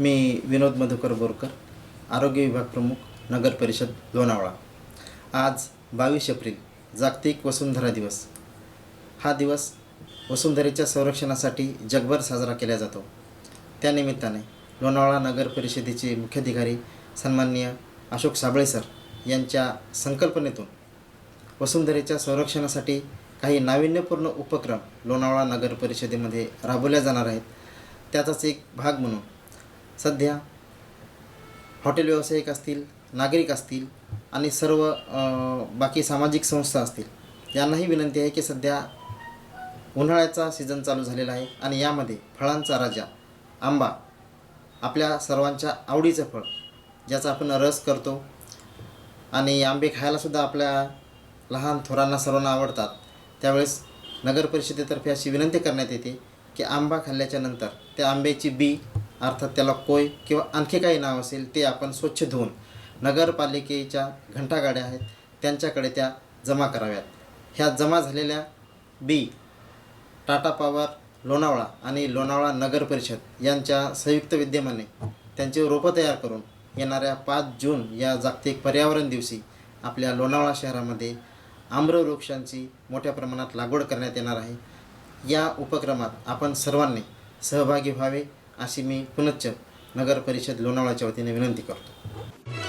मी विनोद मधुकर बोरकर आरोग्य विभाग प्रमुख नगर परिषद लोणावळा. आज बावीस एप्रिल जागतिक वसुंधरा दिवस. हा दिवस वसुंधरेच्या संरक्षणासाठी जगभर साजरा केला जातो. त्यानिमित्ताने लोणावळा नगर परिषदेचे मुख्याधिकारी सन्माननीय अशोक साबळे सर यांच्या संकल्पनेतून वसुंधरेच्या संरक्षणासाठी काही नाविन्यपूर्ण उपक्रम लोणावळा नगर परिषदेमध्ये राबवल्या जाणार आहेत. त्याचाच एक भाग म्हणून सध्या हॉटेल व्यावसायिक असतील नागरिक असतील आणि सर्व बाकी सामाजिक संस्था असतील यांनाही विनंती आहे की सध्या उन्हाळ्याचा सीझन चालू झालेला आहे आणि यामध्ये फळांचा राजा आंबा आपल्या सर्वांच्या आवडीचं फळ ज्याचा आपण रस करतो आणि आंबे खायलासुद्धा आपल्या लहान थोरांना सर्वांना आवडतात त्यावेळेस नगर परिषदेतर्फे अशी विनंती करण्यात येते की आंबा खाल्ल्याच्यानंतर त्या आंब्याची बी अर्थात त्याला कोय किंवा आणखी काही नाव असेल ते आपण स्वच्छ धुवून नगरपालिकेच्या घंटागाड्या आहेत त्यांच्याकडे त्या जमा कराव्यात. ह्या जमा झालेल्या बी टाटा पॉवर लोणावळा आणि लोणावळा नगर परिषद यांच्या संयुक्त विद्यमाने त्यांचे रोपं तयार करून येणाऱ्या पाच जून या जागतिक पर्यावरण दिवशी आपल्या लोणावळा शहरामध्ये आम्रवृक्षांची मोठ्या प्रमाणात लागवड करण्यात येणार आहे. या उपक्रमात आपण सर्वांनी सहभागी व्हावे. अशी मी पुनश्च नगर परिषद लोणावळ्याच्या वतीने विनंती करतो.